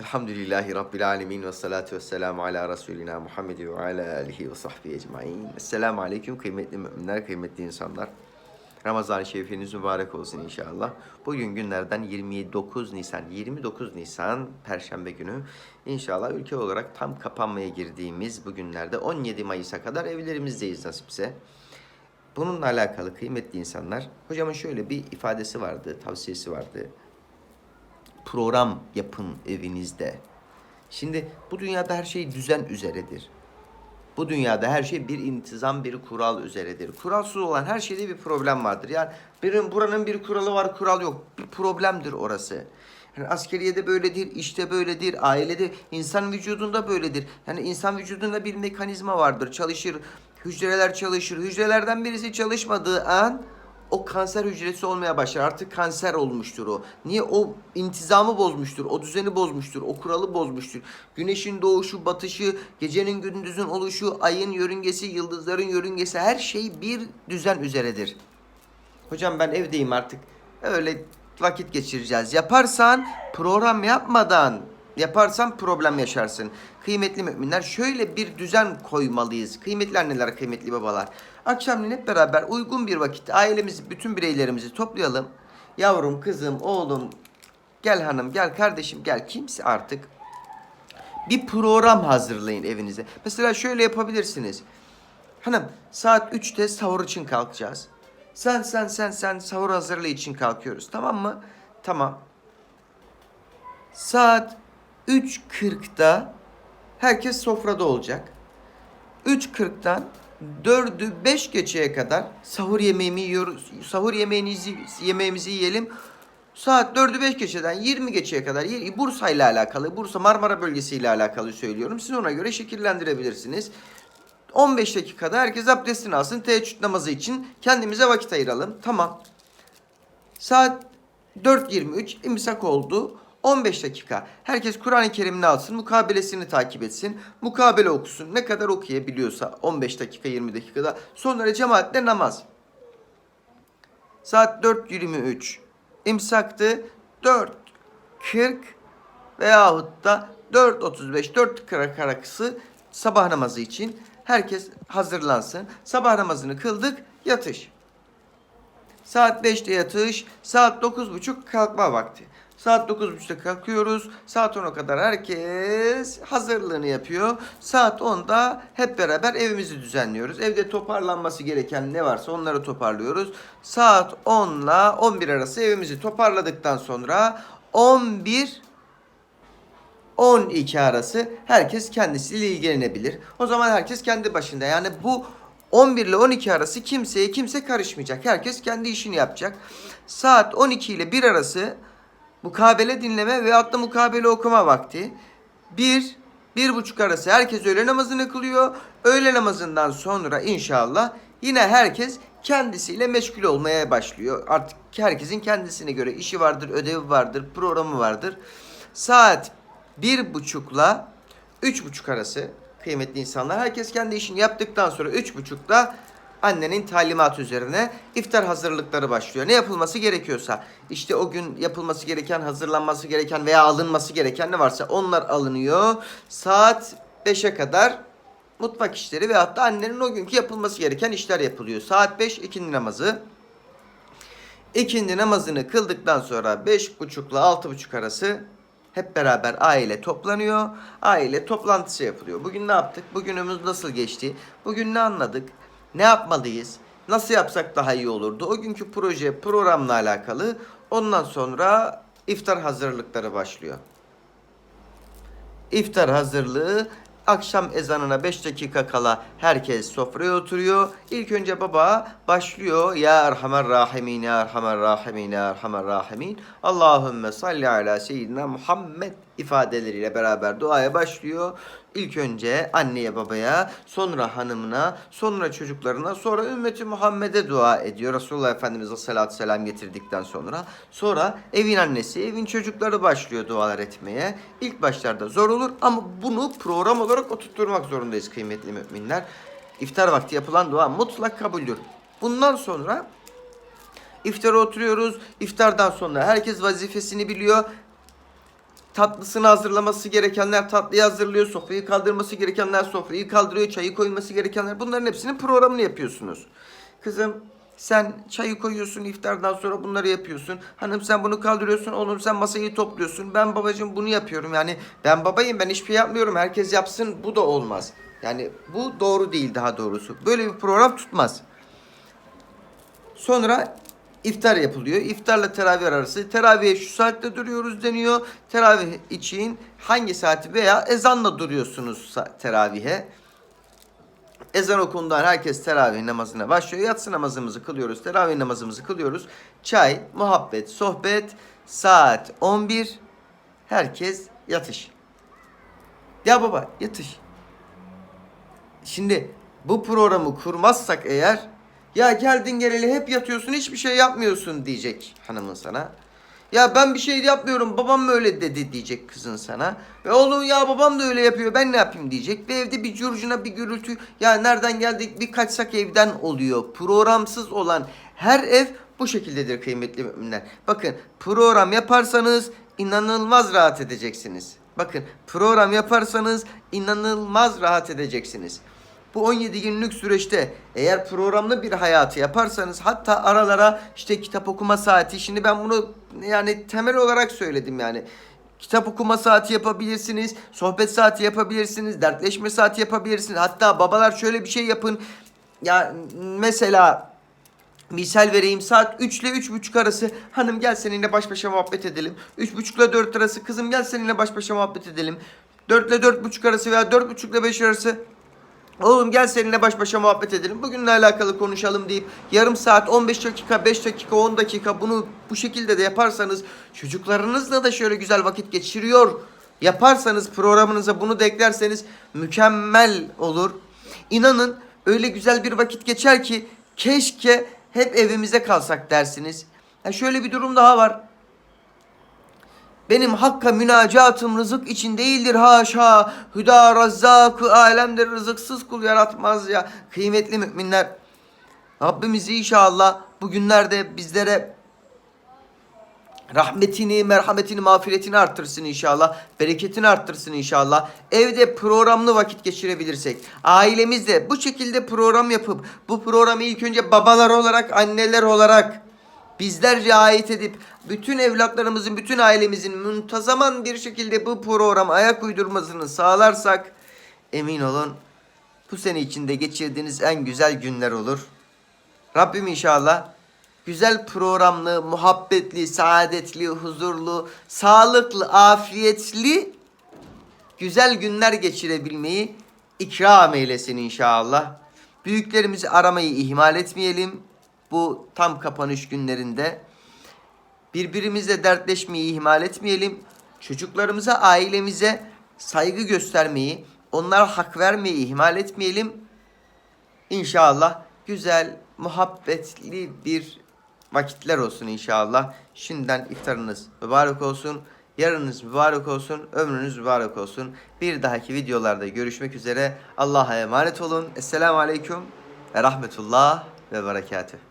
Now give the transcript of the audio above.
Elhamdülillahi Rabbil Alemin ve salatu ve selamu ala Resulina Muhammed ve ala alihi ve sahbihi ecmain. Esselamu Aleyküm kıymetli müminler, kıymetli insanlar. Ramazan-ı Şerifiniz mübarek olsun inşallah. Bugün günlerden 29 Nisan, 29 Nisan Perşembe günü. İnşallah ülke olarak tam kapanmaya girdiğimiz bu günlerde 17 Mayıs'a kadar evlerimizdeyiz nasipse. Bununla alakalı kıymetli insanlar, hocamın şöyle bir ifadesi vardı, tavsiyesi vardı program yapın evinizde. Şimdi bu dünyada her şey düzen üzeredir. Bu dünyada her şey bir intizam, bir kural üzeredir. Kuralsız olan her şeyde bir problem vardır. Yani birin buranın bir kuralı var, kural yok. Bir problemdir orası. Yani askeriyede böyledir, işte böyledir, ailede, insan vücudunda böyledir. Yani insan vücudunda bir mekanizma vardır, çalışır, hücreler çalışır. Hücrelerden birisi çalışmadığı an o kanser hücresi olmaya başlar. Artık kanser olmuştur o. Niye? O intizamı bozmuştur. O düzeni bozmuştur. O kuralı bozmuştur. Güneşin doğuşu, batışı, gecenin gündüzün oluşu, ayın yörüngesi, yıldızların yörüngesi her şey bir düzen üzeredir. Hocam ben evdeyim artık. Öyle vakit geçireceğiz. Yaparsan program yapmadan yaparsan problem yaşarsın. Kıymetli müminler şöyle bir düzen koymalıyız. Kıymetli anneler, kıymetli babalar. Akşamleyin hep beraber uygun bir vakitte ailemizi, bütün bireylerimizi toplayalım. Yavrum, kızım, oğlum, gel hanım, gel kardeşim, gel kimse artık bir program hazırlayın evinize. Mesela şöyle yapabilirsiniz. Hanım saat 3'te sahur için kalkacağız. Sen sen sen sen sahur hazırlığı için kalkıyoruz tamam mı? Tamam. Saat 3.40'da herkes sofrada olacak. 3.40'dan 4'ü 5 geçeye kadar sahur yemeğimi yiyoruz. Sahur yemeğinizi yemeğimizi yiyelim. Saat 4'ü 5 geçeden 20 geçeye kadar Bursa ile alakalı, Bursa Marmara bölgesi ile alakalı söylüyorum. Siz ona göre şekillendirebilirsiniz. 15 dakikada herkes abdestini alsın. Teheccüd namazı için kendimize vakit ayıralım. Tamam. Saat 4.23 imsak oldu. 15 dakika. Herkes Kur'an-ı Kerim'ini alsın, mukabelesini takip etsin. Mukabele okusun. Ne kadar okuyabiliyorsa 15 dakika 20 dakikada. Sonra cemaatle namaz. Saat 4.23. İmsaktı 4.40 veyahut da 4.35 4.40 arası sabah namazı için herkes hazırlansın. Sabah namazını kıldık yatış. Saat 5'te yatış, saat 9.30 kalkma vakti. Saat 9.30'da kalkıyoruz. Saat 10'a kadar herkes hazırlığını yapıyor. Saat 10'da hep beraber evimizi düzenliyoruz. Evde toparlanması gereken ne varsa onları toparlıyoruz. Saat 10 ile 11 arası evimizi toparladıktan sonra 11 12 arası herkes kendisiyle ilgilenebilir. O zaman herkes kendi başında. Yani bu 11 ile 12 arası kimseye kimse karışmayacak. Herkes kendi işini yapacak. Saat 12 ile 1 arası mukabele dinleme veyahut da mukabele okuma vakti. 1 bir buçuk arası herkes öğle namazını kılıyor. Öğle namazından sonra inşallah yine herkes kendisiyle meşgul olmaya başlıyor. Artık herkesin kendisine göre işi vardır, ödevi vardır, programı vardır. Saat bir buçukla üç buçuk arası kıymetli insanlar. Herkes kendi işini yaptıktan sonra üç buçukta annenin talimatı üzerine iftar hazırlıkları başlıyor. Ne yapılması gerekiyorsa işte o gün yapılması gereken, hazırlanması gereken veya alınması gereken ne varsa onlar alınıyor. Saat 5'e kadar mutfak işleri ve hatta annenin o günkü yapılması gereken işler yapılıyor. Saat 5 ikindi namazı. İkindi namazını kıldıktan sonra beş buçukla altı buçuk arası hep beraber aile toplanıyor. Aile toplantısı yapılıyor. Bugün ne yaptık? Bugünümüz nasıl geçti? Bugün ne anladık? Ne yapmalıyız? Nasıl yapsak daha iyi olurdu? O günkü proje, programla alakalı. Ondan sonra iftar hazırlıkları başlıyor. İftar hazırlığı akşam ezanına 5 dakika kala herkes sofraya oturuyor. İlk önce baba başlıyor. Ya Erhamer Rahimin, Ya Erhamer Rahimin, Ya Erhamer Rahimin. Allahümme salli ala seyyidina Muhammed ifadeleriyle beraber duaya başlıyor. İlk önce anneye babaya, sonra hanımına, sonra çocuklarına, sonra ümmeti Muhammed'e dua ediyor. Resulullah Efendimiz'e salatü selam getirdikten sonra. Sonra evin annesi, evin çocukları başlıyor dualar etmeye. İlk başlarda zor olur ama bunu program olarak oturtturmak zorundayız kıymetli müminler. İftar vakti yapılan dua mutlak kabuldür. Bundan sonra iftara oturuyoruz. İftardan sonra herkes vazifesini biliyor. Tatlısını hazırlaması gerekenler tatlıyı hazırlıyor, sofrayı kaldırması gerekenler sofrayı kaldırıyor, çayı koyması gerekenler bunların hepsinin programını yapıyorsunuz. Kızım sen çayı koyuyorsun iftardan sonra bunları yapıyorsun. Hanım sen bunu kaldırıyorsun. Oğlum sen masayı topluyorsun. Ben babacığım bunu yapıyorum. Yani ben babayım ben hiçbir şey yapmıyorum. Herkes yapsın bu da olmaz. Yani bu doğru değil daha doğrusu. Böyle bir program tutmaz. Sonra iftar yapılıyor. İftarla teravih arası. Teravihe şu saatte duruyoruz deniyor. Teravih için hangi saati veya ezanla duruyorsunuz teravihe. Ezan okundan herkes teravih namazına başlıyor. Yatsı namazımızı kılıyoruz. Teravih namazımızı kılıyoruz. Çay, muhabbet, sohbet. Saat 11. Herkes yatış. Ya baba yatış. Şimdi bu programı kurmazsak eğer ya geldin geleli hep yatıyorsun hiçbir şey yapmıyorsun diyecek hanımın sana. Ya ben bir şey yapmıyorum babam mı öyle dedi diyecek kızın sana. Ve oğlum ya babam da öyle yapıyor ben ne yapayım diyecek. Ve evde bir curcuna bir gürültü ya nereden geldik bir kaçsak evden oluyor. Programsız olan her ev bu şekildedir kıymetli müminler. Bakın program yaparsanız inanılmaz rahat edeceksiniz. Bakın program yaparsanız inanılmaz rahat edeceksiniz. Bu 17 günlük süreçte eğer programlı bir hayatı yaparsanız hatta aralara işte kitap okuma saati şimdi ben bunu yani temel olarak söyledim yani. Kitap okuma saati yapabilirsiniz, sohbet saati yapabilirsiniz, dertleşme saati yapabilirsiniz. Hatta babalar şöyle bir şey yapın. Ya mesela Misal vereyim saat 3 ile 3.30 arası hanım gel seninle baş başa muhabbet edelim. 3.30 ile 4 arası kızım gel seninle baş başa muhabbet edelim. 4 ile 4.30 arası veya 4.30 ile 5 arası Oğlum gel seninle baş başa muhabbet edelim. Bugünle alakalı konuşalım deyip yarım saat, 15 dakika, 5 dakika, 10 dakika bunu bu şekilde de yaparsanız çocuklarınızla da şöyle güzel vakit geçiriyor yaparsanız programınıza bunu da eklerseniz mükemmel olur. İnanın öyle güzel bir vakit geçer ki keşke hep evimize kalsak dersiniz. Ya şöyle bir durum daha var. Benim hakka münacatım rızık için değildir haşa. Hüda razzakı alemdir rızıksız kul yaratmaz ya. Kıymetli müminler. Rabbimiz inşallah bugünlerde bizlere rahmetini, merhametini, mağfiretini arttırsın inşallah. Bereketini arttırsın inşallah. Evde programlı vakit geçirebilirsek, ailemizde bu şekilde program yapıp bu programı ilk önce babalar olarak, anneler olarak bizler riayet edip bütün evlatlarımızın, bütün ailemizin muntazaman bir şekilde bu programa ayak uydurmasını sağlarsak emin olun bu sene içinde geçirdiğiniz en güzel günler olur. Rabbim inşallah güzel programlı, muhabbetli, saadetli, huzurlu, sağlıklı, afiyetli güzel günler geçirebilmeyi ikram eylesin inşallah. Büyüklerimizi aramayı ihmal etmeyelim. Bu tam kapanış günlerinde. Birbirimizle dertleşmeyi ihmal etmeyelim. Çocuklarımıza, ailemize saygı göstermeyi, onlara hak vermeyi ihmal etmeyelim. İnşallah güzel, muhabbetli bir vakitler olsun inşallah. Şimdiden iftarınız mübarek olsun. Yarınız mübarek olsun. Ömrünüz mübarek olsun. Bir dahaki videolarda görüşmek üzere. Allah'a emanet olun. Esselamu Aleyküm ve Rahmetullah ve Berekatüh.